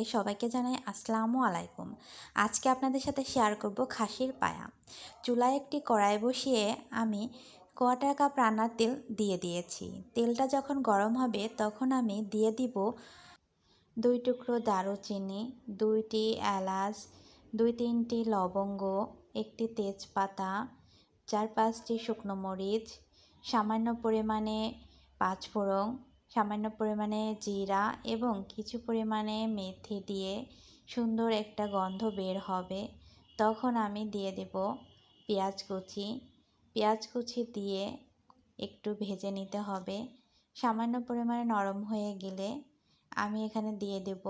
এ সবাইকে জানাই আসসালামু আলাইকুম। আজকে আপনাদের সাথে শেয়ার করব খাসির পায়া। চুলায় একটি কড়াই বসিয়ে আমি কোয়াটার কাপ রান্নার তেল দিয়ে দিয়েছি। তেলটা যখন গরম হবে তখন আমি দিয়ে দিব দুই টুকরো দারুচিনি, দুইটি এলাচ, দুই তিনটি লবঙ্গ, একটি তেজপাতা, চার পাঁচটি শুকনো মরিচ, সামান্য পরিমাণে পাঁচফোড়ন সামান্য পরিমাণে জিরা এবং কিছু পরিমাণে মেথি দিয়ে সুন্দর একটা গন্ধ বের হবে। তখন আমি দিয়ে দেব পেঁয়াজ কুচি। পেঁয়াজ কুচি দিয়ে একটু ভেজে নিতে হবে। সামান্য পরিমাণে নরম হয়ে গেলে আমি এখানে দিয়ে দেব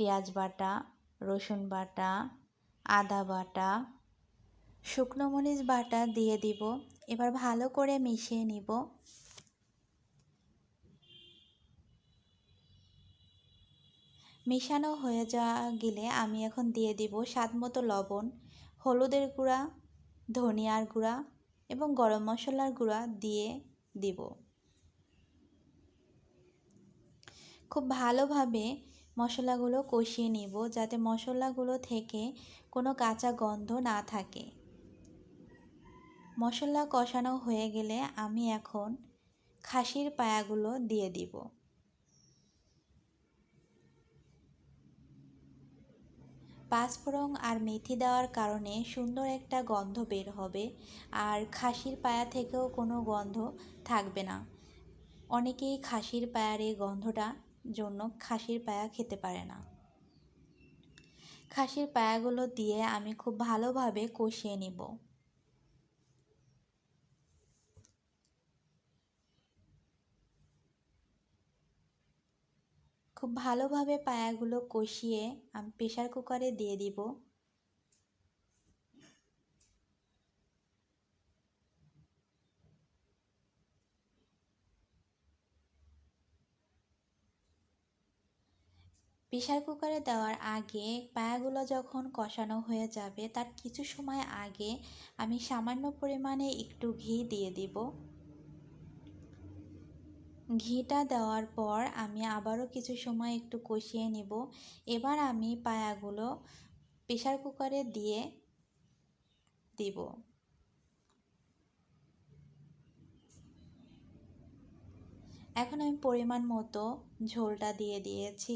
পেঁয়াজ বাটা, রসুন বাটা, আদা বাটা। শুকনো মরিচ বাটা দিয়ে দিব। এবার ভালো করে মিশিয়ে নিব। মেশানো হয়ে যাওয়া গেলে আমি এখন দিয়ে দিব স্বাদ মতো লবণ, হলুদের গুঁড়া, ধনিয়ার গুঁড়া এবং গরম মশলার গুঁড়া দিয়ে দিব। খুব ভালোভাবে মশলাগুলো কষিয়ে নিব যাতে মশলাগুলো থেকে কোনো কাঁচা গন্ধ না থাকে। মশলা কষানো হয়ে গেলে আমি এখন খাসির পায়াগুলো দিয়ে দিব। পাঁচফোড়ন আর মেথি দেওয়ার কারণে সুন্দর একটা গন্ধ বের হবে, আর খাসির পায়া থেকেও কোনো গন্ধ থাকবে না। অনেকেই খাসির পায়ার এই গন্ধটা জন্য খাসির পায়া খেতে পারে না। খাসির পায়াগুলো দিয়ে আমি খুব ভালোভাবে কষিয়ে নিব। খুব ভালোভাবে পায়াগুলো কষিয়ে আমি প্রেশার কুকারে দিয়ে দিব। প্রেশার কুকারে দেওয়ার আগে পায়াগুলো যখন কষানো হয়ে যাবে, তার কিছু সময় আগে আমি সামান্য পরিমাণে একটু ঘি দিয়ে দিব। ঘিটা দেওয়ার পর আমি আবারও কিছু সময় একটু কষিয়ে নিব। এবার আমি পায়াগুলো প্রেশার কুকারে দিয়ে দিব। এখন আমি পরিমাণ মতো ঝোলটা দিয়ে দিয়েছি।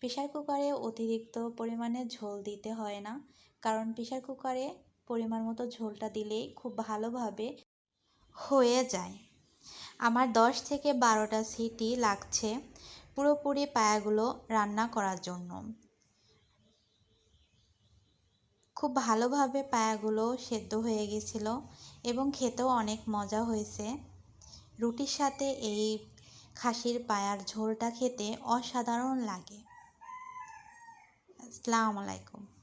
প্রেশার কুকারে অতিরিক্ত পরিমাণে ঝোল দিতে হয় না, কারণ প্রেশার কুকারে পরিমাণ মতো ঝোলটা দিলেই খুব ভালোভাবে হয়ে যায়। আমার দশ থেকে বারোটা সিটি লাগছে পুরোপুরি পায়াগুলো রান্না করার জন্য। খুব ভালোভাবে পায়াগুলো সেদ্ধ হয়ে গেছিল এবং খেতেও অনেক মজা হয়েছে। রুটির সাথে এই খাসির পায়ার ঝোলটা খেতে অসাধারণ লাগে। আসসালামু আলাইকুম।